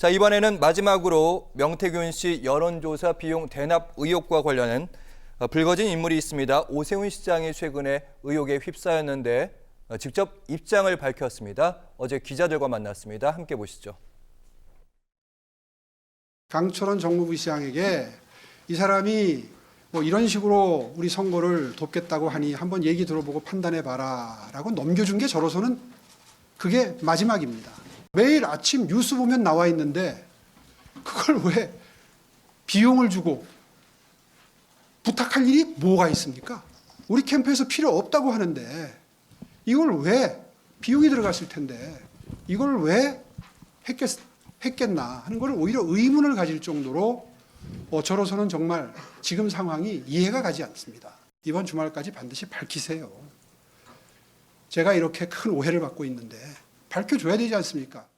자, 이번에는 마지막으로 명태균 씨 여론조사 비용 대납 의혹과 관련한 어, 불거진 인물이 있습니다. 오세훈 시장이 최근에 의혹에 휩싸였는데 어, 직접 입장을 밝혔습니다. 어제 기자들과 만났습니다. 함께 보시죠. 강철원 정무부 시장에게 이 사람이 뭐 이런 식으로 우리 선거를 돕겠다고 하니 한번 얘기 들어보고 판단해 봐라라고 넘겨준 게 저로서는 그게 마지막입니다. 매일 아침 뉴스 보면 나와 있는데 그걸 왜 비용을 주고 부탁할 일이 뭐가 있습니까? 우리 캠프에서 필요 없다고 하는데 이걸 왜 비용이 들어갔을 텐데 이걸 왜 했겠, 했겠나 하는 걸 오히려 의문을 가질 정도로 어, 저로서는 정말 지금 상황이 이해가 가지 않습니다. 이번 주말까지 반드시 밝히세요. 제가 이렇게 큰 오해를 받고 있는데 밝혀줘야 되지 않습니까?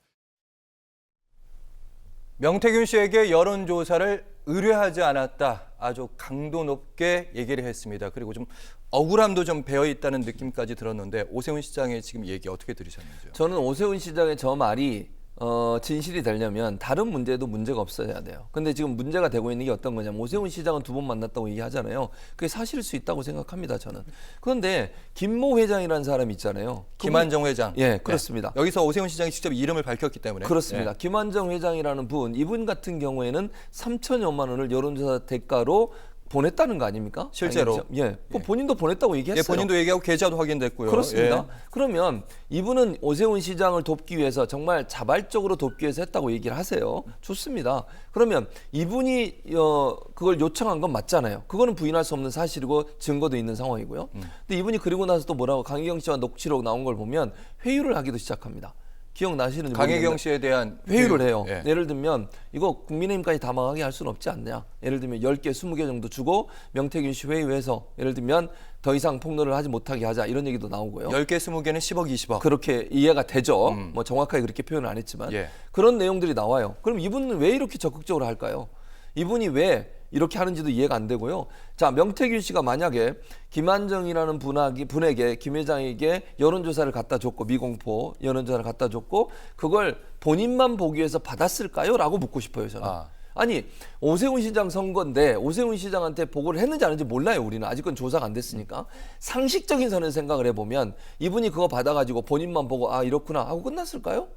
명태균 씨에게 여론조사를 의뢰하지 않았다. 아주 강도 높게 얘기를 했습니다. 그리고 좀 억울함도 좀 배어 있다는 느낌까지 들었는데 오세훈 시장의 지금 얘기 어떻게 들으셨는지요? 저는 오세훈 시장의 저 말이 어, 진실이 되려면 다른 문제도 문제가 없어야 돼요. 근데 지금 문제가 되고 있는 게 어떤 거냐면 오세훈 시장은 두 번 만났다고 얘기하잖아요. 그게 사실일 수 있다고 생각합니다, 저는. 그런데 김모 회장이라는 사람 있잖아요. 김한정 회장. 예, 그렇습니다. 네. 여기서 오세훈 시장이 직접 이름을 밝혔기 때문에. 그렇습니다. 네. 김한정 회장이라는 분, 이분 같은 경우에는 3천여만 원을 여론조사 대가로 보냈다는 거 아닙니까? 실제로. 아니겠죠? 예. 그 본인도 보냈다고 얘기했어요. 예, 본인도 얘기하고 계좌도 확인됐고요. 그렇습니다. 예. 그러면 이분은 오세훈 시장을 돕기 위해서 정말 자발적으로 돕기 위해서 했다고 얘기를 하세요. 좋습니다. 그러면 이분이 어 그걸 요청한 건 맞잖아요. 그거는 부인할 수 없는 사실이고 증거도 있는 상황이고요. 음. 근데 이분이 그리고 나서 또 뭐라고 강희경 씨와 녹취록 나온 걸 보면 회유를 하기도 시작합니다. 기억나시는지 강혜경 씨에 대한 회유를 그- 해요. 예. 예를 들면 이거 국민의힘까지 다 망하게 할 수는 없지 않냐. 예를 들면 10개, 20개 정도 주고 명태균 씨 회유해서 예를 들면 더 이상 폭로를 하지 못하게 하자 이런 얘기도 나오고요. 10개, 20개는 10억, 20억. 그렇게 이해가 되죠. 뭐 정확하게 그렇게 표현을 안 했지만 음. 예. 그런 내용들이 나와요. 그럼 이분은 왜 이렇게 적극적으로 할까요? 이분이 왜 이렇게 하는지도 이해가 안 되고요. 자, 명태균 씨가 만약에 김한정이라는 분에게, 분에게 김 회장에게 여론조사를 갖다 줬고 미공포 여론조사를 갖다 줬고 그걸 본인만 보기 위해서 받았을까요? 라고 묻고 싶어요, 저는. 아. 아니 오세훈 시장 선거인데 오세훈 시장한테 보고를 했는지 안 했는지 몰라요 우리는 아직은 조사가 안 됐으니까 상식적인 선에서 생각을 해보면 이분이 그거 받아가지고 본인만 보고 아 이렇구나 하고 끝났을까요?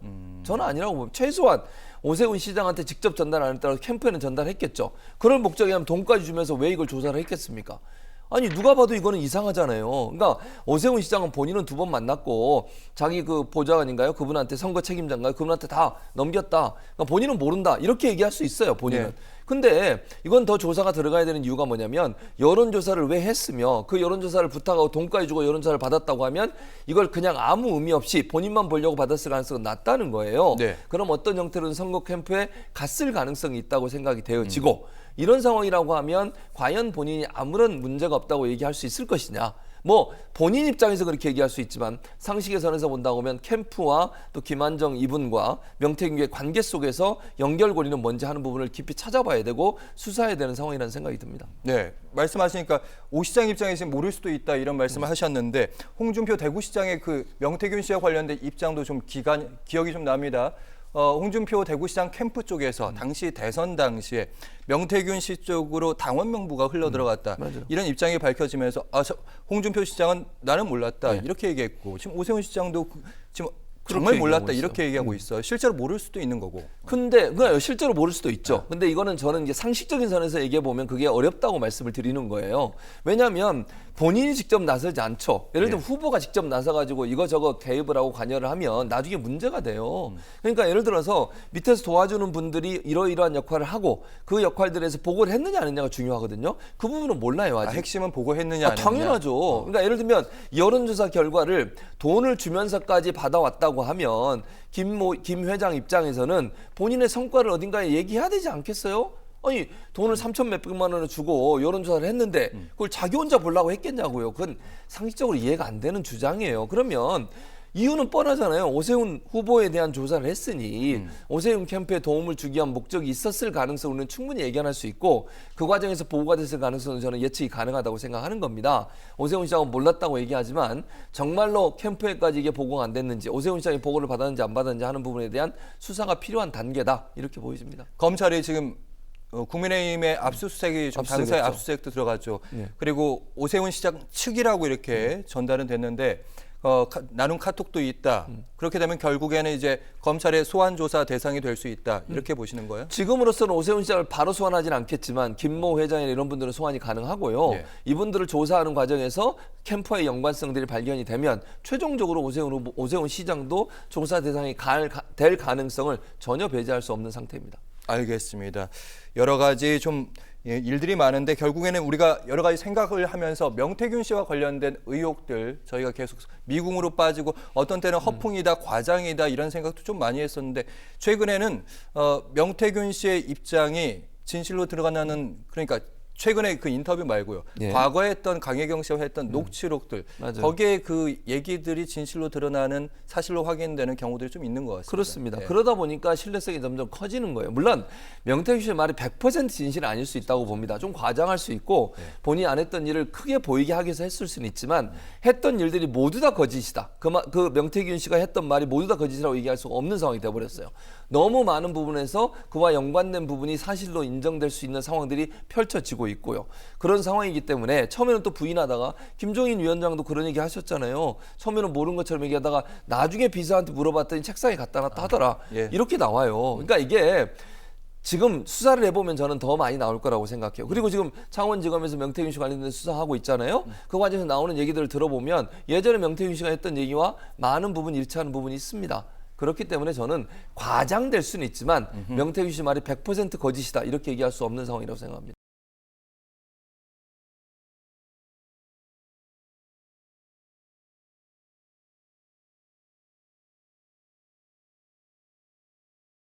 저는 아니라고 봅니다 최소한 오세훈 시장한테 직접 전달 안 했다고 캠프에는 전달했겠죠 그럴 목적이라면 돈까지 주면서 왜 이걸 조사를 했겠습니까? 아니 누가 봐도 이거는 이상하잖아요. 그러니까 오세훈 시장은 본인은 두 번 만났고 자기 그 보좌관인가요? 그분한테 선거 책임자인가요? 그분한테 다 넘겼다. 그러니까 본인은 모른다. 이렇게 얘기할 수 있어요. 본인은. 네. 근데 이건 더 조사가 들어가야 되는 이유가 뭐냐면 여론조사를 왜 했으며 그 여론조사를 부탁하고 돈까지 주고 여론조사를 받았다고 하면 이걸 그냥 아무 의미 없이 본인만 보려고 받았을 가능성은 낮다는 거예요. 네. 그럼 어떤 형태로든 선거 캠프에 갔을 가능성이 있다고 생각이 되어지고 이런 상황이라고 하면 과연 본인이 아무런 문제가 없다고 얘기할 수 있을 것이냐. 뭐 본인 입장에서 그렇게 얘기할 수 있지만 상식의 선에서 본다고 하면 캠프와 또 김한정 이분과 명태균의 관계 속에서 연결고리는 뭔지 하는 부분을 깊이 찾아봐야 되고 수사해야 되는 상황이라는 생각이 듭니다. 네, 말씀하시니까 오 시장 입장에서 모를 수도 있다 이런 말씀을 하셨는데 홍준표 대구시장의 그 명태균 씨와 관련된 입장도 좀 기간 기억이 좀 납니다. 어, 홍준표 대구시장 캠프 쪽에서 당시 대선 당시에 명태균 씨 쪽으로 당원 명부가 흘러 들어갔다. 맞아요. 이런 입장이 밝혀지면서 아, 저, 홍준표 시장은 나는 몰랐다. 이렇게 얘기했고 지금 오세훈 시장도 그- 지금 정말 몰랐다. 이렇게 얘기하고 있어요. 실제로 모를 수도 있는 거고. 근데 그냥 실제로 모를 수도 있죠. 근데 이거는 저는 이제 상식적인 선에서 얘기해 보면 그게 어렵다고 말씀을 드리는 거예요. 왜냐하면 본인이 직접 나서지 않죠. 예를 들면 후보가 직접 나서 가지고 이거 저거 개입을 하고 관여를 하면 나중에 문제가 돼요. 그러니까 예를 들어서 밑에서 도와주는 분들이 이러이러한 역할을 하고 그 역할들에서 보고를 했느냐 안 했느냐가 중요하거든요. 그 부분은 몰라요 아, 아직. 핵심은 보고했느냐 아, 안 했느냐. 당연하죠. 그러니까 예를 들면 여론조사 결과를 돈을 주면서까지 받아왔다고 하면 김 모 김 회장 입장에서는 본인의 성과를 어딘가에 얘기해야 되지 않겠어요? 아니 돈을 3천 몇백만 원을 주고 여론조사를 했는데 그걸 자기 혼자 보려고 했겠냐고요. 그건 상식적으로 이해가 안 되는 주장이에요. 그러면 이유는 뻔하잖아요. 오세훈 후보에 대한 조사를 했으니 음. 오세훈 캠프에 도움을 주기 위한 목적이 있었을 우리는 충분히 예견할 수 있고 그 과정에서 보고가 됐을 가능성은 저는 예측이 가능하다고 생각하는 겁니다. 오세훈 시장은 몰랐다고 얘기하지만 정말로 캠프에까지 이게 보고가 안 됐는지 오세훈 시장이 보고를 받았는지 안 받았는지 하는 부분에 대한 수사가 필요한 단계다 이렇게 보여집니다. 검찰이 지금 어, 국민의힘의 압수수색이 좀. 당사의 압수수색도 들어갔죠. 네. 그리고 오세훈 시장 측이라고 이렇게 전달은 됐는데 어, 카- 나눈 카톡도 있다. 그렇게 되면 결국에는 이제 검찰의 소환 조사 대상이 될 수 있다. 이렇게 보시는 거예요? 지금으로서는 오세훈 시장을 바로 소환하진 않겠지만 김모 회장이나 이런 분들은 소환이 가능하고요. 예. 이분들을 조사하는 과정에서 캠프의 연관성들이 발견이 되면 최종적으로 오세훈 오세훈 시장도 조사 대상이 가- 가- 될 가능성을 전혀 배제할 수 없는 상태입니다. 알겠습니다. 여러 가지 좀 예, 일들이 많은데 결국에는 우리가 여러 가지 생각을 하면서 명태균 씨와 관련된 의혹들 저희가 계속 미궁으로 빠지고 어떤 때는 허풍이다, 과장이다 이런 생각도 좀 많이 했었는데 최근에는 어, 명태균 씨의 입장이 진실로 드러나는 그러니까 최근에 그 인터뷰 말고요. 예. 과거에 했던 강혜경 씨와 했던 녹취록들 맞아요. 거기에 그 얘기들이 진실로 드러나는 사실로 확인되는 경우들이 좀 있는 것 같습니다. 그렇습니다. 예. 그러다 보니까 신뢰성이 점점 커지는 거예요. 물론 명태균 씨의 말이 100% 진실은 아닐 수 있다고 봅니다. 좀 과장할 수 있고 본인이 안 했던 일을 크게 보이게 하기 위해서 했을 수는 있지만 했던 일들이 모두 다 거짓이다. 그, 마- 그 명태균 씨가 했던 말이 모두 다 거짓이라고 얘기할 수가 없는 상황이 돼버렸어요. 너무 많은 부분에서 그와 연관된 부분이 사실로 인정될 수 있는 상황들이 펼쳐지고 있고요. 그런 상황이기 때문에 처음에는 또 부인하다가 김종인 위원장도 그런 얘기 하셨잖아요. 처음에는 모르는 것처럼 얘기하다가 나중에 비서한테 물어봤더니 책상에 갖다 놨다 하더라. 예. 이렇게 나와요. 그러니까 이게 지금 수사를 해보면 저는 더 많이 나올 거라고 생각해요. 그리고 지금 창원지검에서 명태균 씨 관련된 수사하고 있잖아요. 그 과정에서 나오는 얘기들을 들어보면 예전에 명태균 씨가 했던 얘기와 많은 부분 일치하는 부분이 있습니다. 그렇기 때문에 저는 과장될 수는 있지만 명태균 씨 말이 100% 거짓이다 이렇게 얘기할 수 없는 상황이라고 생각합니다.